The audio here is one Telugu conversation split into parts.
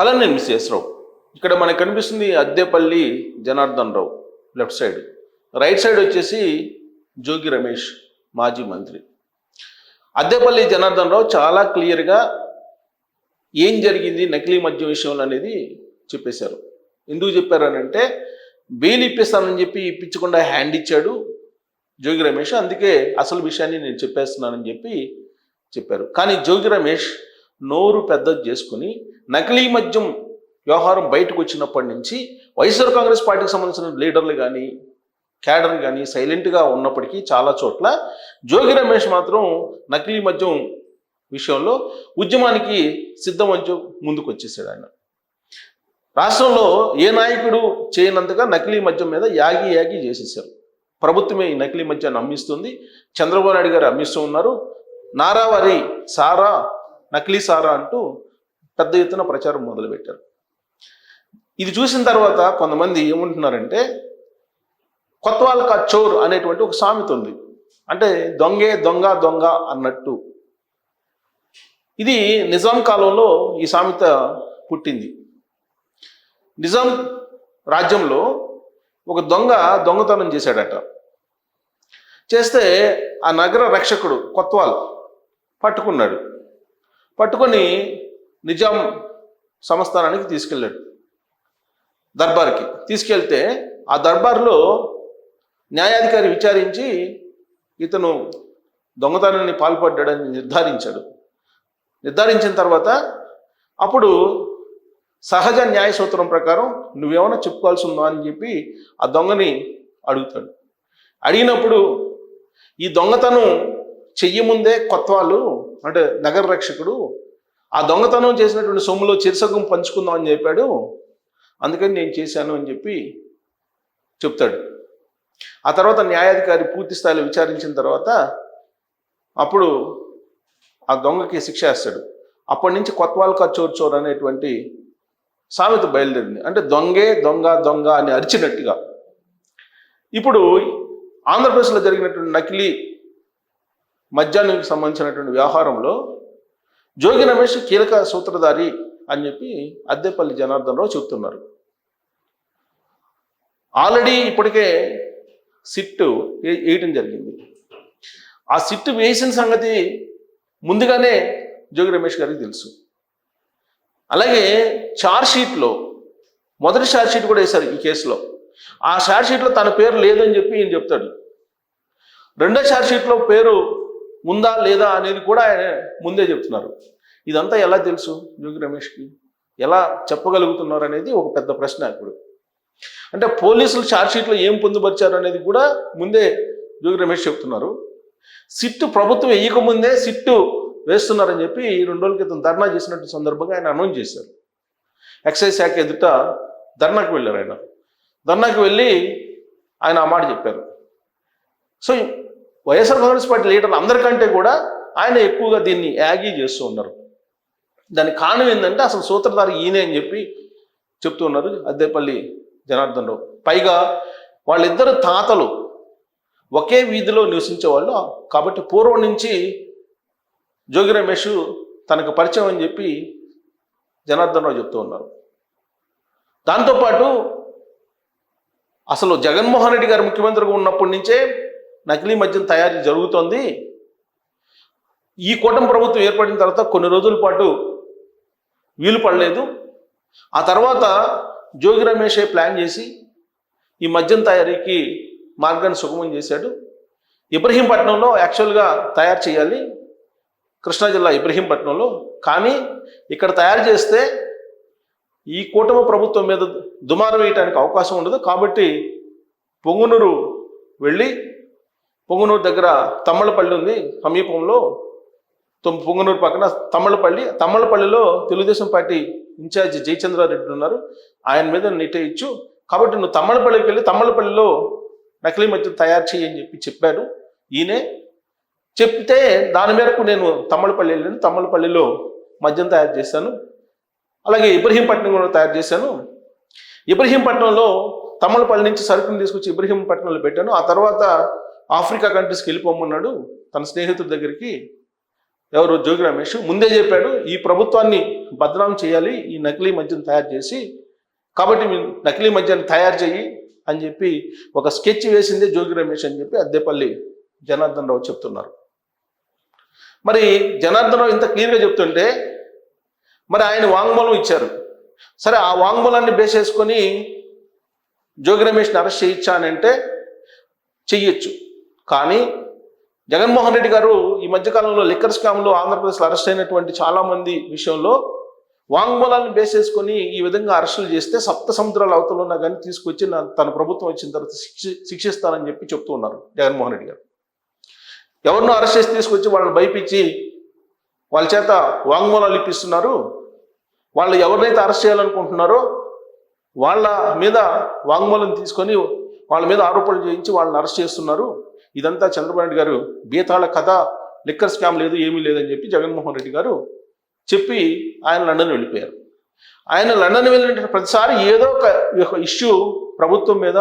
హలో నేను మిస్ రావు ఇక్కడ మనకు కనిపిస్తుంది Addepalli Janardhan Rao left side. Right side వచ్చేసి జోగి రమేష్ మాజీ మంత్రి. అద్దెపల్లి జనార్దన్ రావు చాలా క్లియర్గా ఏం జరిగింది నకిలీ మద్యం విషయంలో అనేది చెప్పేశారు. ఎందుకు చెప్పారనంటే బెయిల్ ఇప్పిస్తానని చెప్పి ఇప్పించకుండా హ్యాండ్ ఇచ్చాడు జోగి రమేష్. అందుకే అసలు విషయాన్ని నేను చెప్పేస్తున్నానని చెప్పి చెప్పారు. కానీ జోగి రమేష్ నోరు పెద్దది చేసుకుని నకిలీ మద్యం వ్యవహారం బయటకు వచ్చినప్పటి నుంచి వైఎస్ఆర్ కాంగ్రెస్ పార్టీకి సంబంధించిన లీడర్లు కానీ క్యాడర్ కానీ సైలెంట్గా ఉన్నప్పటికీ చాలా చోట్ల జోగి రమేష్ మాత్రం నకిలీ మద్యం విషయంలో ఉద్యమానికి సిద్ధం అని ముందుకు వచ్చేసాడు ఆయన. రాష్ట్రంలో ఏ నాయకుడు చేయనంతగా నకిలీ మద్యం మీద యాగి యాగి చేసేసారు. ప్రభుత్వమే ఈ నకిలీ మద్యాన్ని అమ్మిస్తుంది. చంద్రబాబు నాయుడు గారు అమ్మిస్తూ ఉన్నారు. నారావారి సారా నకిలీ సారా అంటూ పెద్ద ఎత్తున ప్రచారం మొదలుపెట్టారు. ఇది చూసిన తర్వాత కొంతమంది ఏమంటున్నారంటే కొత్తవాల్ కా చోర్ అనేటువంటి ఒక సామెత ఉంది. అంటే దొంగే దొంగ దొంగ అన్నట్టు. ఇది నిజాం కాలంలో ఈ సామెత పుట్టింది. నిజాం రాజ్యంలో ఒక దొంగ దొంగతనం చేశాడట. చేస్తే ఆ నగర రక్షకుడు కొత్వాల్ పట్టుకున్నాడు. పట్టుకొని నిజాం సంస్థానానికి తీసుకెళ్ళాడు. దర్బార్కి తీసుకెళ్తే ఆ దర్బార్లో న్యాయాధికారి విచారించి ఇతను దొంగతనాన్ని పాల్పడ్డాడని నిర్ధారించాడు. నిర్ధారించిన తర్వాత అప్పుడు సహజ న్యాయ సూత్రం ప్రకారం నువ్వేమైనా చెప్పుకోవాల్సి ఉందా అని చెప్పి ఆ దొంగని అడుగుతాడు. అడిగినప్పుడు ఈ దొంగతనం చెయ్యముందే కొత్త వాళ్ళు అంటే నగర రక్షకుడు ఆ దొంగతనం చేసినటువంటి సొమ్ములో చిరుసగం పంచుకుందాం అని చెప్పాడు. అందుకని నేను చేశాను అని చెప్పి చెప్తాడు. ఆ తర్వాత న్యాయాధికారి పూర్తి స్థాయిలో విచారించిన తర్వాత అప్పుడు ఆ దొంగకి శిక్ష వేస్తాడు. అప్పటి నుంచి కొత్వాల్ చోర్ చోర్ అనేటువంటి సామెత బయలుదేరింది. అంటే దొంగే దొంగ దొంగ అని అరిచినట్టుగా. ఇప్పుడు ఆంధ్రప్రదేశ్లో జరిగినటువంటి నకిలీ మద్యానికి సంబంధించినటువంటి వ్యవహారంలో జోగి రమేష్ కీలక సూత్రధారి అని చెప్పి అద్దెపల్లి జనార్దన్ రావు చెప్తున్నారు. ఆల్రెడీ ఇప్పటికే సిట్టు వేయటం జరిగింది. ఆ సిట్టు వేసిన సంగతి ముందుగానే జోగి రమేష్ గారికి తెలుసు. అలాగే షీట్లో మొదటి షీట్ కూడా వేశారు ఈ కేసులో. ఆ షీట్లో తన పేరు లేదని చెప్పి ఈయన చెప్తాడు. రెండో షీట్లో పేరు ఉందా లేదా అనేది కూడా ఆయన ముందే చెప్తున్నారు. ఇదంతా ఎలా తెలుసు జోగి రమేష్కి? ఎలా చెప్పగలుగుతున్నారు అనేది ఒక పెద్ద ప్రశ్న ఇప్పుడు. అంటే పోలీసులు ఛార్జ్ షీట్లో ఏం పొందుపరిచారు అనేది కూడా ముందే జోగి రమేష్ చెప్తున్నారు. సిట్టు ప్రభుత్వం వేయకముందే సిట్టు వేస్తున్నారని చెప్పి ఈ రెండు రోజుల క్రితం ధర్నా చేసినట్టు సందర్భంగా ఆయన అనౌన్స్ చేశారు. ఎక్సైజ్ శాఖ ఎదుట ధర్నాకు వెళ్ళారు ఆయన. ధర్నాకు వెళ్ళి ఆయన ఆ మాట చెప్పారు. సో వైఎస్ఆర్ కాంగ్రెస్ పార్టీ లీడర్లు అందరికంటే కూడా ఆయన ఎక్కువగా దీన్ని యాగీ చేస్తూ ఉన్నారు. దానికి కారణం ఏంటంటే అసలు సూత్రధారి ఈయనే అని చెప్పి చెప్తూ ఉన్నారు అద్దెపల్లి జనార్దన్ రావు పైగా వాళ్ళిద్దరు తాతలు ఒకే వీధిలో నివసించేవాళ్ళు. కాబట్టి పూర్వం నుంచి జోగి రమేష్ తనకు పరిచయం అని చెప్పి జనార్దన్ రావు చెప్తూ ఉన్నారు. దాంతోపాటు అసలు జగన్మోహన్ రెడ్డి గారు ముఖ్యమంత్రిగా ఉన్నప్పటి నుంచే నకిలీ మద్యం తయారీ జరుగుతోంది. ఈ కూటమి ప్రభుత్వం ఏర్పడిన తర్వాత కొన్ని రోజుల పాటు వీలు పడలేదు. ఆ తర్వాత జోగి రమేషే ప్లాన్ చేసి ఈ మద్యం తయారీకి మార్గాన్ని సుగమం చేశాడు. ఇబ్రహీంపట్నంలో యాక్చువల్గా తయారు చేయాలి కృష్ణా జిల్లా ఇబ్రహీంపట్నంలో. కానీ ఇక్కడ తయారు చేస్తే ఈ కూటమి ప్రభుత్వం మీద దుమారం వేయడానికి అవకాశం ఉండదు. కాబట్టి పొంగునూరు వెళ్ళి పొంగునూరు దగ్గర తమ్మలపల్లి ఉంది. సమీపంలో తొమ్- పొంగునూరు పక్కన తమ్మలపల్లి. తమ్మలపల్లిలో తెలుగుదేశం పార్టీ ఇన్ఛార్జ్ జయచంద్రారెడ్డి ఉన్నారు. ఆయన మీద నెట్టేయచ్చు కాబట్టి నువ్వు తమ్మలపల్లికి వెళ్ళి తమ్మలపల్లిలో నకిలీ మద్యం తయారు చేయి అని చెప్పి చెప్పాడు. ఈయనే చెప్తే దాని మేరకు నేను తమ్మలపల్లి వెళ్ళాను. తమ్మలపల్లిలో మద్యం తయారు చేశాను. అలాగే ఇబ్రహీంపట్నం కూడా తయారు చేశాను. ఇబ్రహీంపట్నంలో తమ్మలపల్లి నుంచి సరుకుని తీసుకొచ్చి ఇబ్రహీంపట్నంలో పెట్టాను. ఆ తర్వాత ఆఫ్రికా కంట్రీస్కి వెళ్ళిపోమన్నాడు. తన స్నేహితుడి దగ్గరికి ఎవరు జోగి రమేష్? ముందే చెప్పాడు ఈ ప్రభుత్వాన్ని బదనాం చేయాలి ఈ నకిలీ మద్యం తయారు చేసి కాబట్టి మీ నకిలీ మద్యాన్ని తయారు చేయి అని చెప్పి ఒక స్కెచ్ వేసిందే జోగి రమేష్ అని చెప్పి అద్దెపల్లి జనార్దన్ రావు చెప్తున్నారు. మరి జనార్దన్ రావు ఇంత క్లియర్గా చెప్తుంటే మరి ఆయన వాంగ్మూలం ఇచ్చారు. సరే ఆ వాంగ్మూలాన్ని బేస్ చేసుకొని జోగి రమేష్ని అరెస్ట్ చేయించా అని అంటే చెయ్యొచ్చు. కానీ జగన్మోహన్ రెడ్డి గారు ఈ మధ్యకాలంలో లిక్కర్ స్కామ్లో ఆంధ్రప్రదేశ్లో అరెస్ట్ అయినటువంటి చాలామంది విషయంలో వాంగ్మూలాలను బేస్ చేసుకొని ఈ విధంగా అరెస్టులు చేస్తే సప్త సముద్రాల అవతల ఉన్నా కానీ తీసుకొచ్చి తన ప్రభుత్వం వచ్చిన తర్వాత శిక్ష శిక్షిస్తానని చెప్పి చెప్తూ ఉన్నారు జగన్మోహన్ రెడ్డి గారు. ఎవరినో అరెస్ట్ చేసి తీసుకొచ్చి వాళ్ళని భయపించి వాళ్ళ చేత వాంగ్మూలాలు ఇప్పిస్తున్నారు. వాళ్ళు ఎవరినైతే అరెస్ట్ చేయాలనుకుంటున్నారో వాళ్ళ మీద వాంగ్మూలం తీసుకొని వాళ్ళ మీద ఆరోపణలు చేయించి వాళ్ళని అరెస్ట్ చేస్తున్నారు. ఇదంతా చంద్రబాబు నాయుడు గారు బీతాళ కథ లిక్కర్ స్కామ్ లేదు ఏమీ లేదని చెప్పి జగన్మోహన్ రెడ్డి గారు చెప్పి ఆయన లండన్ వెళ్ళిపోయారు. ఆయన లండన్ వెళ్ళిన ప్రతిసారి ఏదో ఒక ఇష్యూ ప్రభుత్వం మీద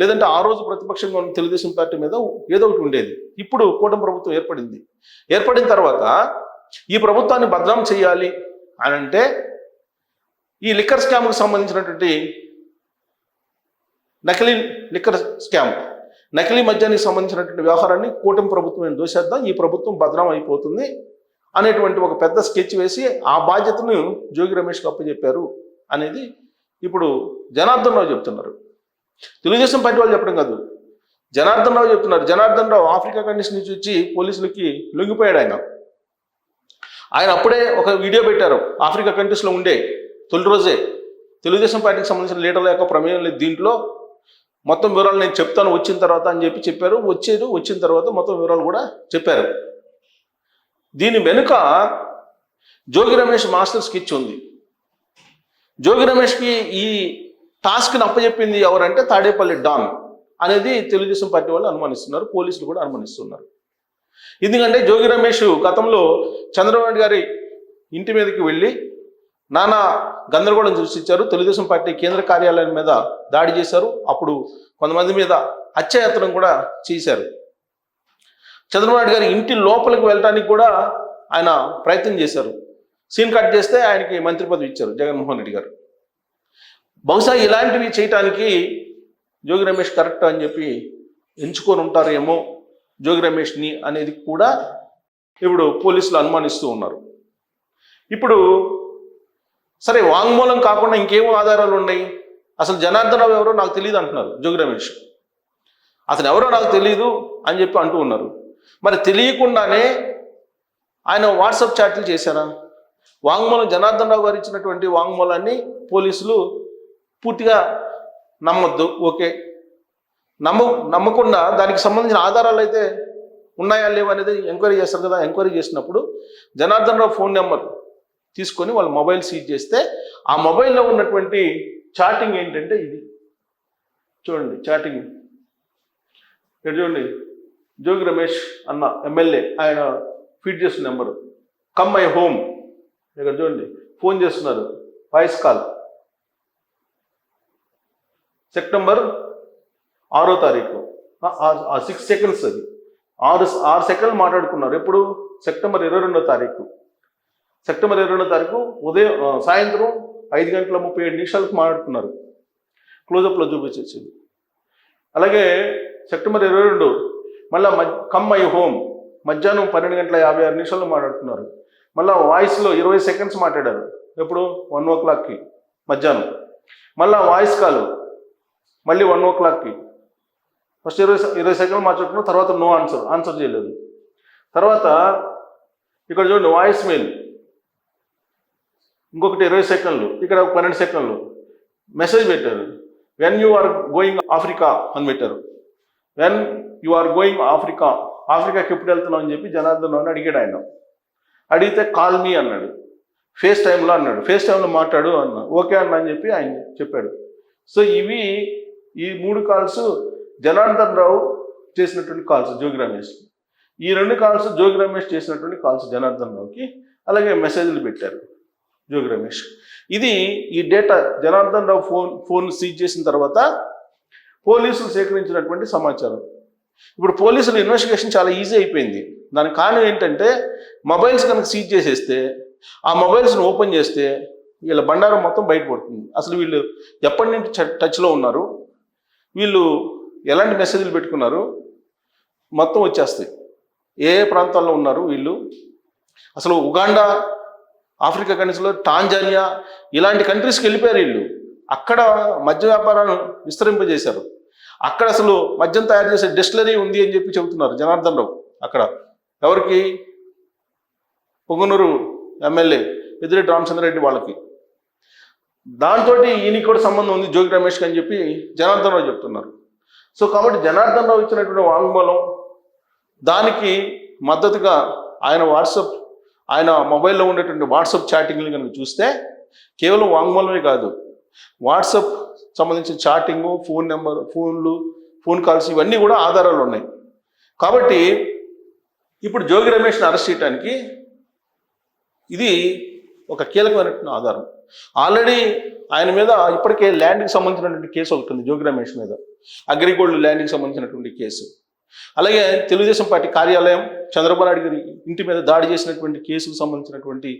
లేదంటే ఆ రోజు ప్రతిపక్షంగా ఉన్న తెలుగుదేశం పార్టీ మీద ఏదో ఒకటి ఉండేది. ఇప్పుడు కూటమి ప్రభుత్వం ఏర్పడింది. ఏర్పడిన తర్వాత ఈ ప్రభుత్వాన్ని భద్రం చేయాలి అని అంటే ఈ లిక్కర్ స్కామ్కి సంబంధించినటువంటి నకిలీ లిక్కర్ స్కామ్. నకిలీ మద్యానికి సంబంధించినటువంటి వ్యవహారాన్ని కూటమి ప్రభుత్వం దోషేద్దాం? ఈ ప్రభుత్వం భద్రం అయిపోతుంది అనేటువంటి ఒక పెద్ద స్కెచ్ వేసి ఆ బాధ్యతను జోగి రమేష్కి అప్పచెప్పారు అనేది ఇప్పుడు జనార్దన్ రావు చెప్తున్నారు. తెలుగుదేశం పార్టీ వాళ్ళు చెప్పడం కాదు. జనార్దన్ రావు చెప్తున్నారు. జనార్దన్ రావు ఆఫ్రికా కండిషన్ నుంచి వచ్చి పోలీసులకి లొంగిపోయాడు ఆయన. ఆయన అప్పుడే ఒక వీడియో పెట్టారు. ఆఫ్రికా కంట్రీస్లో ఉండే తొలి రోజే. తెలుగుదేశం పార్టీకి సంబంధించిన లీడర్ల యొక్క ప్రమేయం లేదు దీంట్లో. మొత్తం వివరాలు నేను చెప్తాను వచ్చిన తర్వాత అని చెప్పి చెప్పారు. వచ్చేది వచ్చిన తర్వాత మొత్తం వివరాలు కూడా చెప్పారు. దీని వెనుక జోగి రమేష్ మాస్టర్ స్కిచ్ ఉంది. జోగి రమేష్కి ఈ టాస్క్ని అప్పచెప్పింది ఎవరంటే తాడేపల్లి డాన్ అనేది తెలుగుదేశం పార్టీ వాళ్ళు అనుమానిస్తున్నారు పోలీసులు కూడా అనుమానిస్తున్నారు. ఎందుకంటే జోగి రమేష్ గతంలో చంద్రబాబు గారి ఇంటి మీదకి వెళ్ళి నానా గందరగోళం సృష్టించారు. తెలుగుదేశం పార్టీ కేంద్ర కార్యాలయం మీద దాడి చేశారు. అప్పుడు కొంతమంది మీద హత్యాయత్నం కూడా చేశారు. చంద్రబాబు నాయుడు గారి ఇంటి లోపలికి వెళ్ళడానికి కూడా ఆయన ప్రయత్నం చేశారు. సీన్ కట్ చేస్తే ఆయనకి మంత్రి పదవి ఇచ్చారు జగన్మోహన్ రెడ్డి గారు. బహుశా ఇలాంటివి చేయటానికి జోగి రమేష్ కరెక్ట్ అని చెప్పి ఎంచుకొని ఉంటారేమో జోగి రమేష్ని అనేది కూడా ఇప్పుడు పోలీసులు అనుమానిస్తూ ఉన్నారు. ఇప్పుడు సరే వాంగ్మూలం కాకుండా ఇంకేమో ఆధారాలు ఉన్నాయి? అసలు జనార్దన్ రావు ఎవరో నాకు తెలియదు అంటున్నారు జోగి రమేష్. అతను ఎవరో నాకు తెలియదు అని చెప్పి అంటూ ఉన్నారు. మరి తెలియకుండానే ఆయన వాట్సాప్ చాట్లు చేశారా? వాంగ్మూలం జనార్దన్ రావు గారు ఇచ్చినటువంటి వాంగ్మూలాన్ని పోలీసులు పూర్తిగా నమ్మొద్దు ఓకే? నమ్మ నమ్మకుండా దానికి సంబంధించిన ఆధారాలు అయితే ఉన్నాయా లేవు అనేది ఎంక్వైరీ చేస్తారు కదా ఎంక్వైరీ చేసినప్పుడు జనార్దన్ రావు ఫోన్ నెంబర్ తీసుకొని వాళ్ళ మొబైల్ సీజ్ చేస్తే ఆ మొబైల్లో ఉన్నటువంటి చాటింగ్ ఏంటంటే ఇది. చూడండి చాటింగ్. ఇక్కడ చూడండి జోగి రమేష్ అన్న ఎమ్మెల్యే ఆయన ఫీడ్ చేస్తున్న నెంబరు. కమ్ మై హోమ్ ఇక్కడ చూడండి ఫోన్ చేస్తున్నారు వాయిస్ కాల్. సెప్టెంబర్ ఆరో తారీఖు. సిక్స్ సెకండ్స్ అది. ఆరు ఆరు సెకండ్లు మాట్లాడుకున్నారు. ఎప్పుడు? సెప్టెంబర్ ఇరవై రెండో తారీఖు. సెప్టెంబర్ ఇరవై రెండో తారీఖు ఉదయం సాయంత్రం ఐదు గంటల ముప్పై ఏడు నిమిషాలకు మాట్లాడుతున్నారు. క్లోజప్లో చూపించేసింది. అలాగే సెప్టెంబర్ ఇరవై రెండు మళ్ళీ కమ్ మై హోమ్ మధ్యాహ్నం పన్నెండు గంటల యాభై ఆరు నిమిషాలు మాట్లాడుతున్నారు. మళ్ళీ వాయిస్లో ఇరవై సెకండ్స్ మాట్లాడారు. ఎప్పుడు? వన్ ఓ క్లాక్కి మధ్యాహ్నం. మళ్ళీ వాయిస్ కాల్ మళ్ళీ వన్ ఓ క్లాక్కి ఫస్ట్ ఇరవై ఇరవై సెకండ్లు మాట్లాడుకున్నాం తర్వాత నో ఆన్సర్ ఆన్సర్ చేయలేదు. తర్వాత ఇక్కడ చూడండి వాయిస్ మెయిల్ ఇంకొకటి ఇరవై సెకండ్లు ఇక్కడ ఒక పన్నెండు సెకండ్లు. మెసేజ్ పెట్టారు. When you are going Africa అని పెట్టారు. When you are going Africa ఆఫ్రికాకి ఎప్పుడు వెళ్తున్నావు అని చెప్పి జనార్దన్ అని అడిగాడు ఆయన. అడిగితే కాల్ మీ అన్నాడు. ఫేస్ టైంలో అన్నాడు. ఫేస్ టైంలో మాట్లాడు అన్న. ఓకే అన్న అని చెప్పి ఆయన చెప్పాడు. సో ఇవి ఈ మూడు కాల్స్ జనార్దన్ రావు చేసినటువంటి కాల్స్ జోగి రమేష్. ఈ రెండు కాల్స్ జోగి రమేష్ చేసినటువంటి కాల్స్ జనార్దన్ రావుకి అలాగే మెసేజ్లు పెట్టారు. జోగి రమేష్. ఇది ఈ data Janardhan Rao phone phone seize చేసిన తర్వాత పోలీసులు సేకరించినటువంటి సమాచారం. ఇప్పుడు పోలీసులు ఇన్వెస్టిగేషన్ చాలా ఈజీ అయిపోయింది. దానికి కారణం ఏంటంటే మొబైల్స్ కనుక సీజ్ చేసేస్తే ఆ మొబైల్స్ని ఓపెన్ చేస్తే వీళ్ళ బండారం మొత్తం బయటపడుతుంది అసలు వీళ్ళు ఎప్పటి నుంచి టచ్లో ఉన్నారు? వీళ్ళు ఎలాంటి మెసేజ్లు పెట్టుకున్నారు? మొత్తం వచ్చేస్తాయి. ఏ ఏ ప్రాంతాల్లో ఉన్నారు వీళ్ళు? అసలు ఉగాండా ఆఫ్రికా కంట్రీస్లో టాంజానియా ఇలాంటి కంట్రీస్కి వెళ్ళిపోయారు వీళ్ళు. అక్కడ మద్య వ్యాపారాన్ని విస్తరింపజేశారు. అక్కడ అసలు మద్యం తయారు చేసే డిస్టిలరీ ఉంది అని చెప్పి చెబుతున్నారు జనార్దన్ రావు అక్కడ. ఎవరికి? పొంగునూరు ఎమ్మెల్యే ఎదురెడ్డి రామచంద్రరెడ్డి వాళ్ళకి. దాంతో ఈయనకి కూడా సంబంధం ఉంది జోగి రమేష్కి అని చెప్పి జనార్దన్ రావు చెప్తున్నారు. సో కాబట్టి జనార్దన్ రావు ఇచ్చినటువంటి వాంగ్మూలం దానికి మద్దతుగా ఆయన వాట్సాప్ ఆయన మొబైల్లో ఉండేటువంటి వాట్సాప్ చాటింగ్లు కనుక చూస్తే కేవలం వాంగ్మూలమే కాదు వాట్సాప్ సంబంధించిన చాటింగు ఫోన్ నెంబర్ ఫోన్లు ఫోన్ కాల్స్ ఇవన్నీ కూడా ఆధారాలు ఉన్నాయి. కాబట్టి ఇప్పుడు జోగి రమేష్ని అరెస్ట్ చేయడానికి ఇది ఒక కీలకమైనటువంటి ఆధారం. ఆల్రెడీ ఆయన మీద ఇప్పటికే ల్యాండ్కి సంబంధించినటువంటి కేసు ఒకటి ఉంది జోగి రమేష్ మీద. అగ్రిగోల్డ్ ల్యాండ్కి సంబంధించినటువంటి కేసు. అలాగే తెలుగుదేశం పార్టీ కార్యాలయం చంద్రబాబు నాయుడు గారి ఇంటి మీద దాడి చేసినటువంటి కేసుకు సంబంధించినటువంటి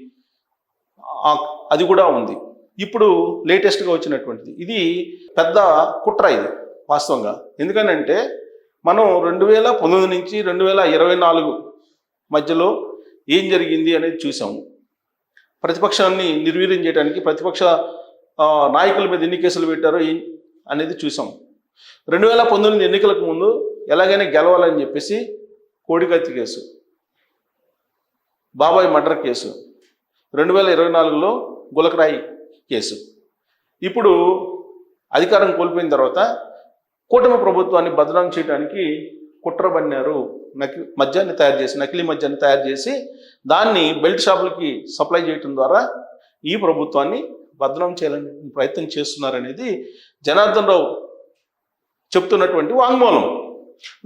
అది కూడా ఉంది. ఇప్పుడు లేటెస్ట్గా వచ్చినటువంటిది. ఇది పెద్ద కుట్ర ఇది వాస్తవంగా. ఎందుకనంటే మనం రెండు వేల పంతొమ్మిది నుంచి రెండు వేల ఇరవై నాలుగు మధ్యలో ఏం జరిగింది అనేది చూసాము ప్రతిపక్షాన్ని నిర్వీర్యం చేయడానికి ప్రతిపక్ష నాయకుల మీద ఎన్ని కేసులు పెట్టారో ఏం- అనేది చూసాం రెండు వేల పంతొమ్మిది ఎన్నికలకు ముందు ఎలాగైనా గెలవాలని చెప్పేసి కోడికత్తి కేసు బాబాయ్ మర్డర్ కేసు రెండు వేల ఇరవై నాలుగులో గులకరాయి కేసు. ఇప్పుడు అధికారం కోల్పోయిన తర్వాత కూటమి ప్రభుత్వాన్ని బదనాం చేయడానికి కుట్ర బన్నారు నకి మద్యాన్ని తయారు చేసి నకిలీ మద్యాన్ని తయారు చేసి దాన్ని బెల్ట్ షాపులకి సప్లై చేయటం ద్వారా ఈ ప్రభుత్వాన్ని బదనాం చేయాలని ప్రయత్నం చేస్తున్నారనేది జనార్దన్ రావు చెప్తున్నటువంటి వాంగ్మూలం.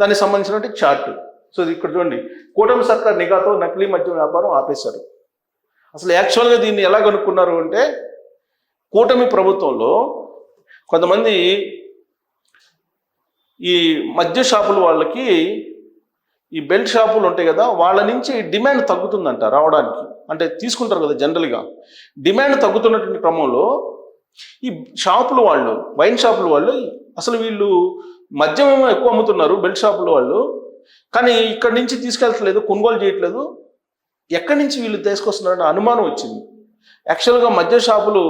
దానికి సంబంధించినటువంటి చార్ట్. సో ఇక్కడ చూడండి. కూటమి సర్కార్ నిఘాతో నకిలీ మద్యం వ్యాపారం ఆపేశారు. అసలు యాక్చువల్గా దీన్ని ఎలా కనుక్కున్నారు అంటే కూటమి ప్రభుత్వంలో కొంతమంది ఈ మద్య షాపుల వాళ్ళకి ఈ బెల్ట్ షాపులు ఉంటాయి కదా వాళ్ళ నుంచి డిమాండ్ తగ్గుతుందంట రావడానికి. అంటే తీసుకుంటారు కదా జనరల్గా డిమాండ్ తగ్గుతున్నటువంటి క్రమంలో ఈ షాపుల వాళ్ళు వైన్ షాపుల వాళ్ళు అసలు వీళ్ళు మద్యం ఏమో ఎక్కువ అమ్ముతున్నారు బెల్ట్ షాపుల వాళ్ళు. కానీ ఇక్కడి నుంచి తీసుకెళ్తలేదు కొనుగోలు చేయట్లేదు. ఎక్కడి నుంచి వీళ్ళు తీసుకొస్తున్నారని అనుమానం వచ్చింది. యాక్చువల్గా మద్య షాపులు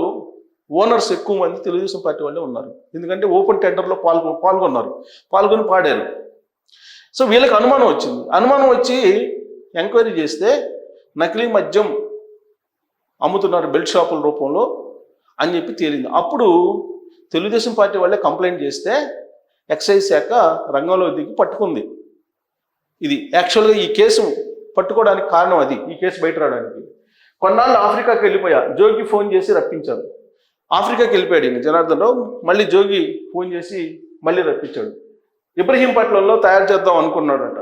ఓనర్స్ ఎక్కువ మంది తెలుగుదేశం పార్టీ వాళ్ళే ఉన్నారు. ఎందుకంటే ఓపెన్ టెండర్లో పాల్గొ పాల్గొన్నారు పాల్గొని పాడారు. సో వీళ్ళకి అనుమానం వచ్చింది. అనుమానం వచ్చి ఎంక్వైరీ చేస్తే నకిలీ మద్యం అమ్ముతున్నారు బెల్ట్ షాపుల రూపంలో అని చెప్పి తేలింది. అప్పుడు తెలుగుదేశం పార్టీ వాళ్ళే కంప్లైంట్ చేస్తే ఎక్సైజ్ శాఖ రంగంలో దిగి పట్టుకుంది. ఇది యాక్చువల్గా ఈ కేసు పట్టుకోవడానికి కారణం అది. ఈ కేసు బయట రావడానికి. కొన్నాళ్ళు ఆఫ్రికాకి వెళ్ళిపోయా. జోగి ఫోన్ చేసి రప్పించారు ఆఫ్రికాకి వెళ్ళిపోయాడు ఈయన జనార్దన్ రావు మళ్ళీ జోగి ఫోన్ చేసి మళ్ళీ రప్పించాడు. ఇబ్రహీంపట్నంలో తయారు చేద్దాం అనుకున్నాడట.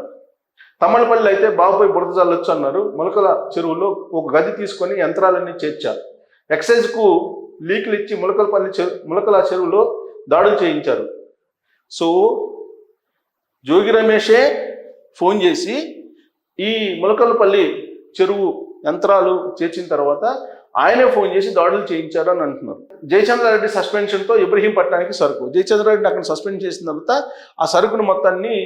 తమ్మలపల్లి అయితే బాబుపై బురద చల్లొచ్చు అన్నారు. మొలకల చెరువులో ఒక గది తీసుకొని యంత్రాలన్నీ చేర్చారు ఎక్సైజ్కు లీకులు ఇచ్చి ములకలపల్లి చెరు ములకల చెరువులో దాడులు చేయించారు. సో జోగి రమేషే ఫోన్ చేసి ఈ ములకలపల్లి చెరువు యంత్రాలు చేర్చిన తర్వాత ఆయనే ఫోన్ చేసి దాడులు చేయించారు అని అంటున్నారు. జయచంద్రారెడ్డి సస్పెన్షన్తో ఇబ్రహీంపట్నానికి సరుకు. జయచంద్రారెడ్డిని అక్కడ సస్పెండ్ చేసిన తర్వాత ఆ సరుకును మొత్తాన్ని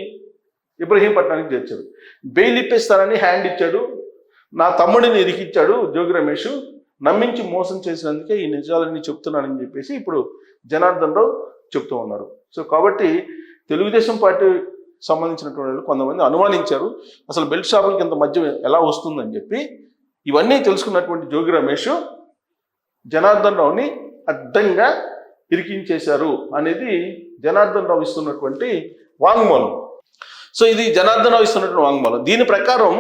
ఇబ్రహీంపట్నానికి చేర్చారు. బెయిల్ ఇప్పిస్తానని హ్యాండ్ ఇచ్చాడు. నా తమ్ముడిని ఇరికిచ్చాడు జోగి రమేష్. నమ్మించి మోసం చేసినందుకే ఈ నిజాలన్నీ చెప్తున్నానని చెప్పేసి ఇప్పుడు జనార్దన్ రావు చెప్తూ ఉన్నారు. సో కాబట్టి తెలుగుదేశం పార్టీ సంబంధించినటువంటి వాళ్ళు కొంతమంది అనుమానించారు. అసలు బెల్ట్ షాపులకి ఇంత మధ్య ఎలా వస్తుందని చెప్పి ఇవన్నీ తెలుసుకున్నటువంటి జోగి రమేష్ జనార్దన్ రావుని అడ్డంగా ఇరికించేశారు అనేది జనార్దన్ రావు ఇస్తున్నటువంటి వాంగ్మూలం. సో ఇది జనార్దన్ రావు ఇస్తున్నటువంటి వాంగ్మూలం. దీని ప్రకారం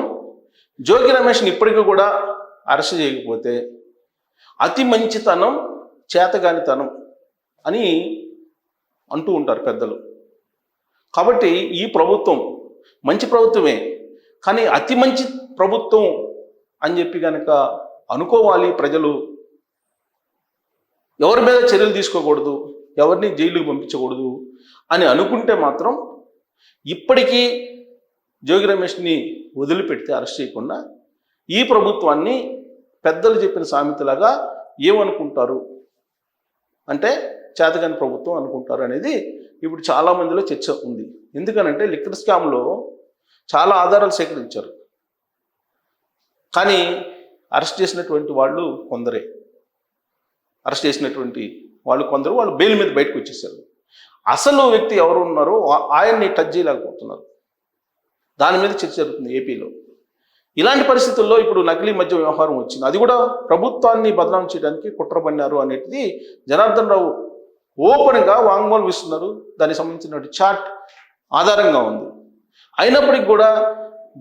జోగి రమేష్ని ఇప్పటికీ కూడా అరెస్ట్ చేయకపోతే అతి మంచితనం చేతగానితనం అని అంటూ ఉంటారు పెద్దలు. కాబట్టి ఈ ప్రభుత్వం మంచి ప్రభుత్వమే. కానీ అతి మంచి ప్రభుత్వం అని చెప్పి కనుక అనుకోవాలి ప్రజలు ఎవరి మీద చర్యలు తీసుకోకూడదు ఎవరిని జైలుకి పంపించకూడదు అని అనుకుంటే మాత్రం ఇప్పటికీ జోగి రమేష్ని వదిలిపెడితే అరెస్ట్ చేయకుండా ఈ ప్రభుత్వాన్ని పెద్దలు చెప్పిన సామెతలాగా ఏమనుకుంటారు? అంటే చేతగాని ప్రభుత్వం అనుకుంటారు అనేది ఇప్పుడు చాలా మందిలో చర్చ ఉంది. ఎందుకనంటే లిక్కర్ స్కామ్లో చాలా ఆధారాలు సేకరించారు. కానీ అరెస్ట్ చేసినటువంటి వాళ్ళు కొందరే. అరెస్ట్ చేసినటువంటి వాళ్ళు కొందరు వాళ్ళు బెయిల్ మీద బయటకు వచ్చేసారు. అసలు వ్యక్తి ఎవరు ఉన్నారో ఆ- ఆయన్ని టచ్ చేయలేకపోతున్నారు. దాని మీద చర్చ జరుగుతుంది ఏపీలో. ఇలాంటి పరిస్థితుల్లో ఇప్పుడు నకిలీ మధ్య వ్యవహారం వచ్చింది. అది కూడా ప్రభుత్వాన్ని బదనాం చేయడానికి కుట్ర పన్నారు అనేది జనార్దన్ రావు ఓపెన్గా వాంగ్మూలం ఇస్తున్నారు. దానికి సంబంధించిన చాట్ ఆధారంగా ఉంది. అయినప్పటికీ కూడా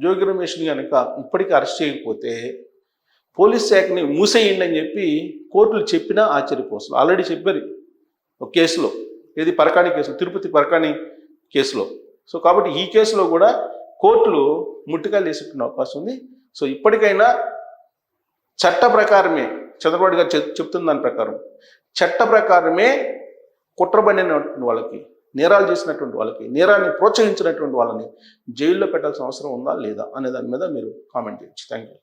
జోగి రమేష్ని కనుక ఇప్పటికీ అరెస్ట్ చేయకపోతే పోలీస్ శాఖని మూసేయండి అని చెప్పి కోర్టులు చెప్పినా ఆశ్చర్యపోసలు ఆల్రెడీ చెప్పారు ఒక కేసులో. ఏది పరకాణి కేసులో? తిరుపతి పరకాణి కేసులో. సో కాబట్టి ఈ కేసులో కూడా కోర్టులు ముట్టుకాయలు వేసుకునే అవకాశం ఉంది. సో ఇప్పటికైనా చట్ట ప్రకారమే చంద్రబాబు గారు చెప్తున్న దాని ప్రకారం చట్ట ప్రకారమే కుట్రబడినటువంటి వాళ్ళకి నేరాలు చేసినటువంటి వాళ్ళకి నేరాన్ని ప్రోత్సహించినటువంటి వాళ్ళని జైల్లో పెట్టాల్సిన అవసరం ఉందా లేదా అనే దాని మీద మీరు కామెంట్ చేయొచ్చు. Thank you